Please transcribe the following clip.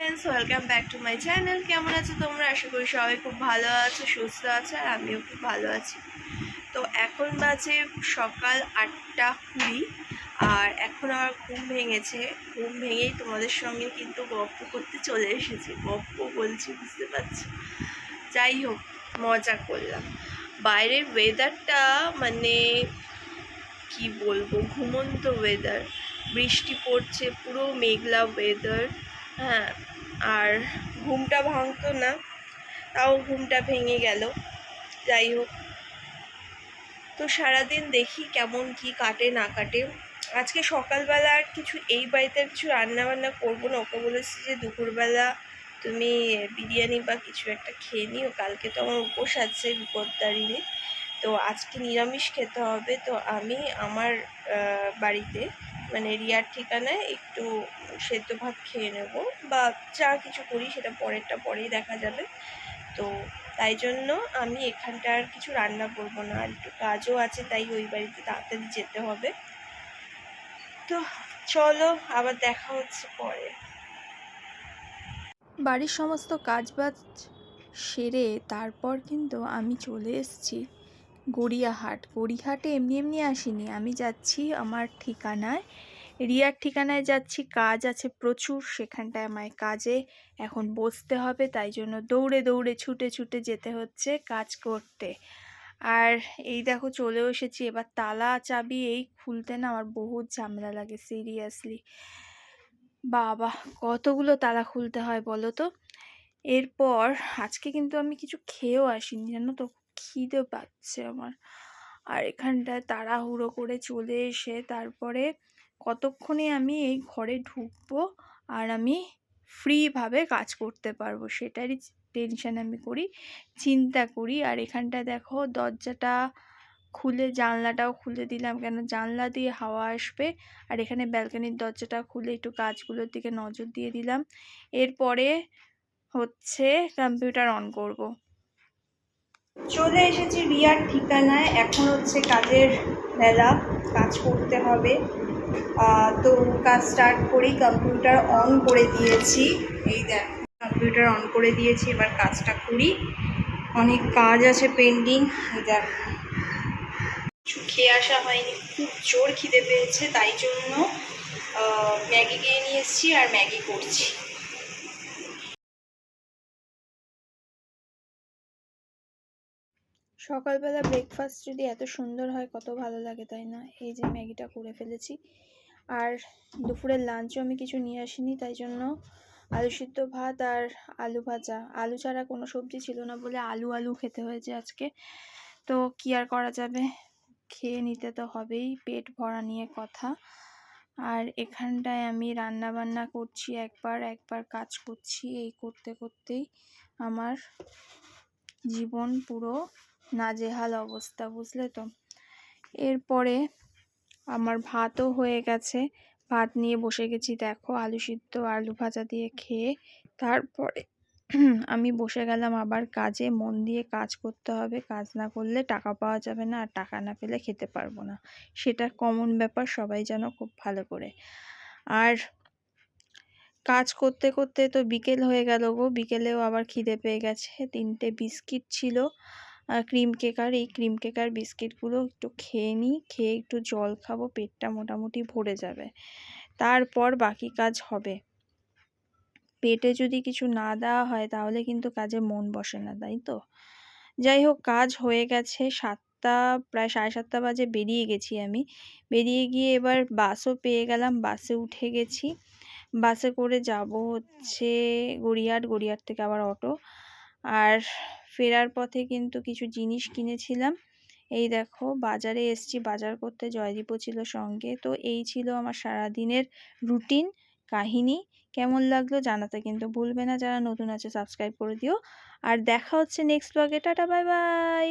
Friends welcome back to my channel কেমন আছো তোমরা? আশা করি সবাই খুব ভালো আছো, সুস্থ আছো, আর আমিও খুব ভালো আছি। তো এখন বাজে সকাল আটটা কুড়ি, আর এখন আমার ঘুম ভেঙেছে। ঘুম ভেঙেই তোমাদের সঙ্গে কিন্তু গল্প করতে চলে এসেছি। গপ্প বলছি, বুঝতে পারছি? যাই হোক, মজা করলাম। বাইরের ওয়েদারটা মানে কি বলব? ঘুমন্ত ওয়েদার বৃষ্টি পড়ছে, পুরো মেঘলা ওয়েদার হ্যাঁ আর ঘুমটা ভাঙতো না, তাও ঘুমটা ভেঙে গেল। যাই হোক। তো সারাদিন দেখি কেমন কি কাটে, না কাটে। আজকে সকালবেলা আর কিছু, এই বাড়িতে কিছু রান্না বান্না করব না। ওকে বলেছি যে দুপুরবেলা তুমি বিরিয়ানি বা কিছু একটা খেয়ে নিও। কালকে তো আমার উপোস আছে বিপদদারিণী। তো আজকে নিরামিষ খেতে হবে। তো আমি আমার বাড়িতে মানে রিয়ার ঠিকানায় একটু সেদ্ধ ভাত খেয়ে নেব বা যা কিছু করি সেটা পরেরটা পরেই দেখা যাবে। তো তাই জন্য আমি এখানটা আর কিছু রান্না করব না, আর একটু কাজও আছে তাই ওই বাড়িতে তাড়াতাড়ি যেতে হবে। তো চলো আবার দেখা হচ্ছে পরে। বাড়ির সমস্ত কাজবাজ সেরে তারপর কিন্তু আমি চলে এসেছি। গড়িয়াহাট। গড়িয়াহাটে এমনি এমনি আসিনি। আমি যাচ্ছি আমার ঠিকানায়। রিয়ার ঠিকানায় যাচ্ছি, কাজ আছে প্রচুর, সেখানটায় আমায় কাজে এখন বসতে হবে, তাই জন্য দৌড়ে দৌড়ে ছুটে ছুটে যেতে হচ্ছে কাজ করতে। আর এই দেখো চলেও এসেছি, এবার তালা চাবি এই খুলতে না আমার বহুত ঝামেলা লাগে, সিরিয়াসলি। বাবা, কতগুলো তালা খুলতে হয় বলো তো? এরপর, আজকে কিন্তু আমি কিছু খেয়েও আসিনি, জানো তো? খিদে পাচ্ছে আমার। আর এখানটায় তাড়াহুড়ো করে চলে এসে তারপরে কতক্ষণে আমি এই ঘরে ঢুকবো আর আমি ফ্রিভাবে কাজ করতে পারব সেটারই টেনশন আমি করি, চিন্তা করি। আর এখানটায় দেখো দরজাটা খুলে, জানলাটাও খুলে দিলাম কেন? জানলা দিয়ে হাওয়া আসবে। আর এখানে ব্যালকনির দরজাটা খুলে একটু কাজগুলোর দিকে নজর দিয়ে দিলাম। এরপরে হচ্ছে কম্পিউটার অন করব। চলে এসেছি রিয়ার ঠিকানায়। এখন হচ্ছে কাজের বেলা কাজ করতে হবে। তো কাজ স্টার্ট করি কম্পিউটার অন করে দিয়েছি। এই দেখ কম্পিউটার অন করে দিয়েছি, এবার কাজটা করি। অনেক কাজ আছে পেন্ডিং দেখ। কিছু খেয়ে আসা হয়নি, খুব জোর খিদে পেয়েছে, তাই জন্য ম্যাগি কিনে নিয়ে এসেছি আর ম্যাগি করছি। সকালবেলা ব্রেকফাস্ট যদি এত সুন্দর হয়, কত ভালো লাগে তাই না? এই যে ম্যাগিটা করে ফেলেছি। আর দুপুরের লাঞ্চও আমি কিছু নিয়ে আসিনি, তাই জন্য আলু সিদ্ধ ভাত আর আলু ভাজা। আলু ছাড়া কোনো সবজি ছিল না বলে আলু আলু খেতে হয়েছে আজকে। তো কি আর করা যাবে? খেয়ে নিতে তো হবেই, পেট ভরা নিয়ে কথা। আর এখানটায় আমি রান্না বান্না করছি একবার একবার কাজ করছি এই করতে করতেই। আমার জীবন পুরো নাজেহাল অবস্থা, বুঝলে তো? এরপরে আমার ভাতও হয়ে গেছে। ভাত নিয়ে বসে গেছি, দেখো, আলু সিদ্ধ, আলু ভাজা দিয়ে খেয়ে তারপরে আমি বসে গেলাম আবার কাজে। মন দিয়ে কাজ করতে হবে, কাজ না করলে টাকা পাওয়া যাবে না, আর টাকা না পেলে খেতে পারব না। সেটা কমন ব্যাপার, সবাই যেন খুব ভালো করে। আর কাজ করতে করতে তো বিকেল হয়ে গেল গো, বিকেলেও আবার খিদে পেয়ে গেছে। তিনটে বিস্কিট ছিল ক্রিম কেকার, এই ক্রিম কেকার বিস্কিটগুলো একটু খেয়ে নিই, খেয়ে একটু জল খাব, পেটটা মোটামুটি ভরে যাবে। তারপর বাকি কাজ হবে। পেটে যদি কিছু না দেওয়া হয় তাহলে কিন্তু কাজে মন বসে না, তাই তো? যাই হোক, কাজ হয়ে গেছে, সাতটা, প্রায় সাড়ে সাতটা বাজে বেরিয়ে গেছি আমি। বেরিয়ে গিয়ে এবার বাসও পেয়ে গেলাম, বাসে উঠে গেছি। বাসে করে যাব হচ্ছে গড়িয়াহাট গড়িয়াহাট থেকে আবার অটো। আর ফেরার পথে কিন্তু কিছু জিনিস কিনেছিলাম। এই দেখো, বাজারে এসছি, বাজার করতে জয়দীপও ছিল সঙ্গে। তো এই ছিল আমার সারাদিনের রুটিন কাহিনী। কেমন লাগল জানাতে কিন্তু ভুলবে না, যারা নতুন আছে সাবস্ক্রাইব করে দিও। আর দেখা হচ্ছে নেক্সট ব্লগে টাটা বাই বাই